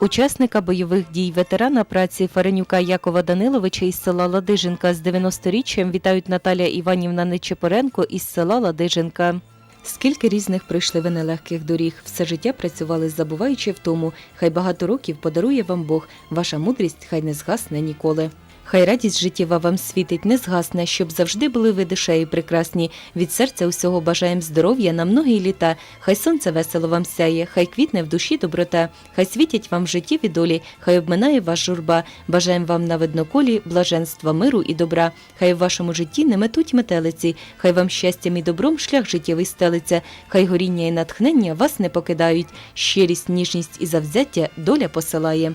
Учасника бойових дій ветерана праці Фаренюка Якова Даниловича із села Ладиженка з 90-річчям вітають Наталя Іванівна Нечепоренко із села Ладиженка. Скільки різних пройшли ви нелегких доріг, все життя працювали, забуваючи в тому. Хай багато років подарує вам Бог, ваша мудрість хай не згасне ніколи. Хай радість життєва вам світить, не згасне, щоб завжди були ви душею прекрасні. Від серця усього бажаєм здоров'я на многі літа. Хай сонце весело вам сяє, хай квітне в душі доброта, хай світять вам в житті долі, хай обминає вас журба. Бажаєм вам на видноколі блаженства, миру і добра. Хай в вашому житті не метуть метелиці, хай вам щастям і добром шлях життєвий стелиться, хай горіння і натхнення вас не покидають. Щирість, ніжність і завзяття доля посилає.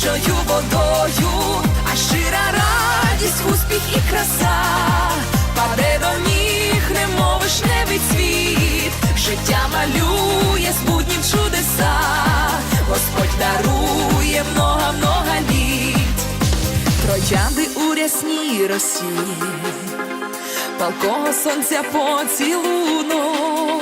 б'ють водою, а щира радість, успіх і краса, паде до ніг, немов вишневий цвіт, життя малює з буднім чудеса, Господь дарує много-много літ, троянди у рясній росі, палкого сонця поцілунок,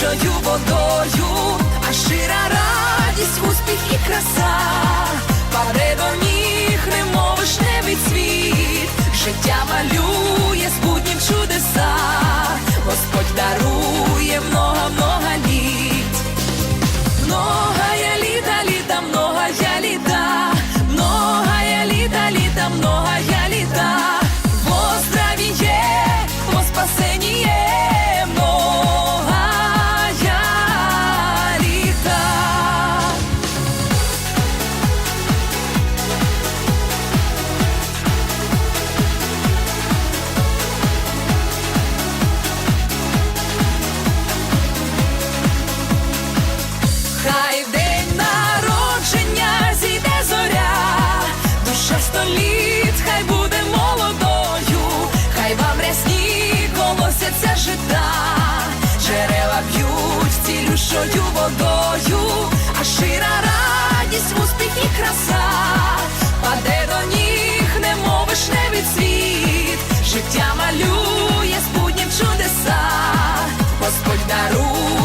цілющою водою, а щира радість, успіх і краса, паде до ніг, немов вишневий цвіт, життя малює з буднім чудеса, Господь дарує много-много жита, джерела б'ють цілющою водою, а шира радість, успіх і краса, паде до ніг, немов вишневий цвіт, життя малює спутнім чудеса, Господь дарує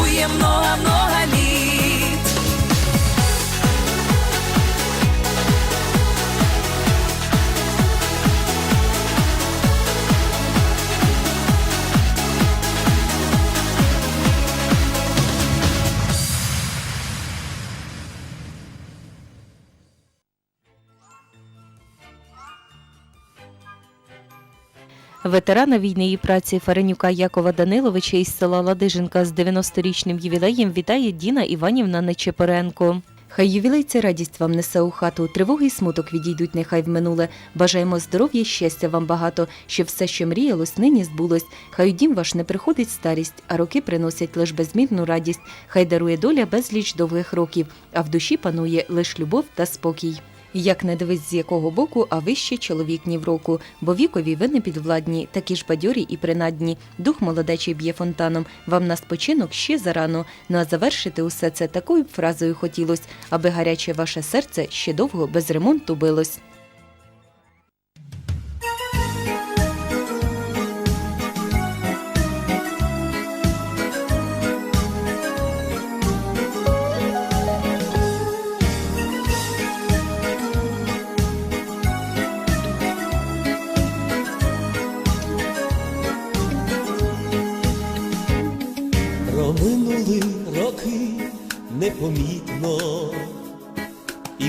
Ветерана війни і праці Фаренюка Якова Даниловича із села Ладиженка з 90-річним ювілеєм вітає Діна Іванівна Нечепоренко. Хай ювілей це радість вам несе у хату, тривоги й смуток відійдуть нехай в минуле. Бажаємо здоров'я і щастя вам багато, щоб все, що мріялось, нині збулось. Хай у дім ваш не приходить старість, а роки приносять лиш безмірну радість. Хай дарує доля безліч довгих років, а в душі панує лиш любов та спокій. Як не дивись з якого боку, а вище чоловік ні в року, бо вікові ви не підвладні, такі ж бадьорі і принадні. Дух молодечий б'є фонтаном. Вам на спочинок ще зарано. Ну а завершити усе це такою б фразою хотілось, аби гаряче ваше серце ще довго без ремонту билось.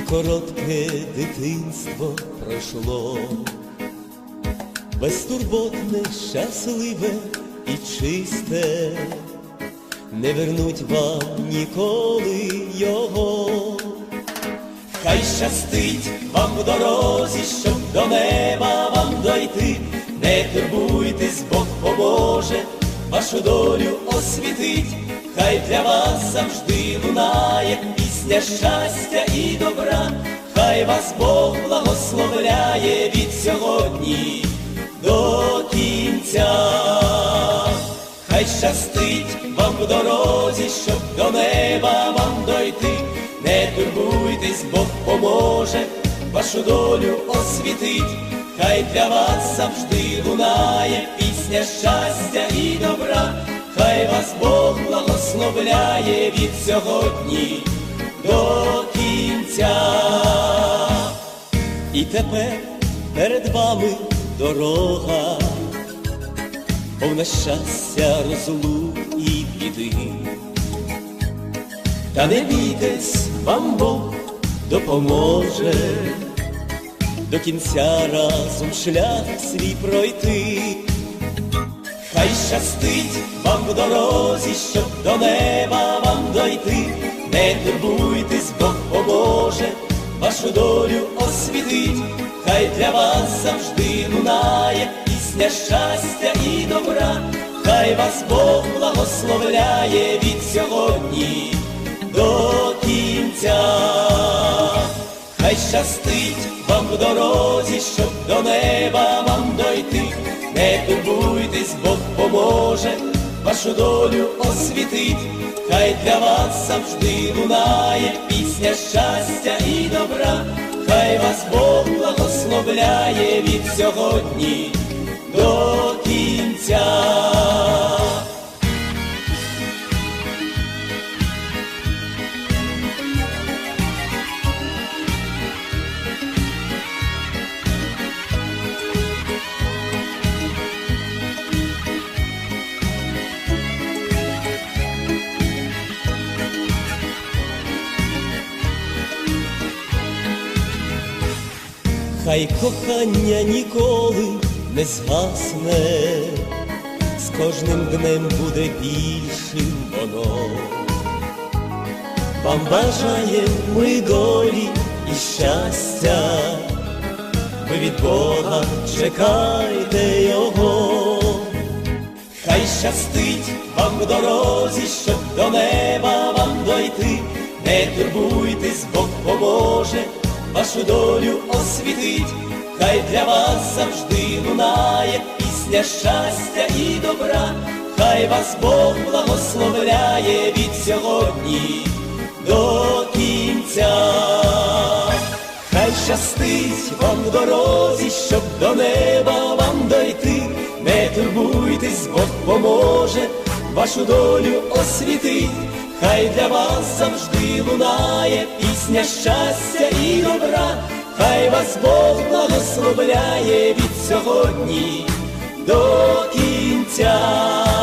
Коротке дитинство пройшло, безтурботне, щасливе і чисте, не вернуть вам ніколи його. Хай щастить вам в дорозі, щоб до неба вам дойти, не турбуйтесь, Бог поможе, вашу долю освітить, хай для вас завжди лунає пісня щастя і добра, хай вас Бог благословляє від сьогодні до кінця. Хай щастить вам в дорозі, щоб до неба вам дойти, не турбуйтесь, Бог поможе, вашу долю освітить, хай для вас завжди лунає пісня щастя і добра, хай вас Бог благословляє від сьогодні до кінця. І тепер перед вами дорога повна щастя, розлук і біди. Та не бійтесь, вам Бог допоможе до кінця разом шлях свій пройти. Хай щастить вам в дорозі, щоб до неба вам дойти, не турбуйтесь, Бог поможе, вашу долю освітить, хай для вас завжди лунає пісня щастя і добра, хай вас Бог благословляє від сьогодні до кінця. Хай щастить вам в дорозі, щоб до неба вам дойти, не турбуйтесь, вашу долю освітить, хай для вас завжди лунає пісня щастя і добра, хай вас Бог благословляє від сьогодні до кінця. Хай кохання ніколи не згасне, з кожним днем буде більшим воно. Вам бажає ми долі і щастя, ви від Бога чекайте його. Хай щастить вам в дорозі, щоб до неба вам дойти, не турбуйтесь, Бог поможе, вашу долю освітить, хай для вас завжди лунає пісня щастя і добра, хай вас Бог благословляє від сьогодні до кінця. Хай щастить вам в дорозі, щоб до неба вам дойти, не турбуйтесь, Бог поможе, вашу долю освітить, хай для вас завжди лунає пісня щастя і добра, хай вас Бог благословляє від сьогодні до кінця.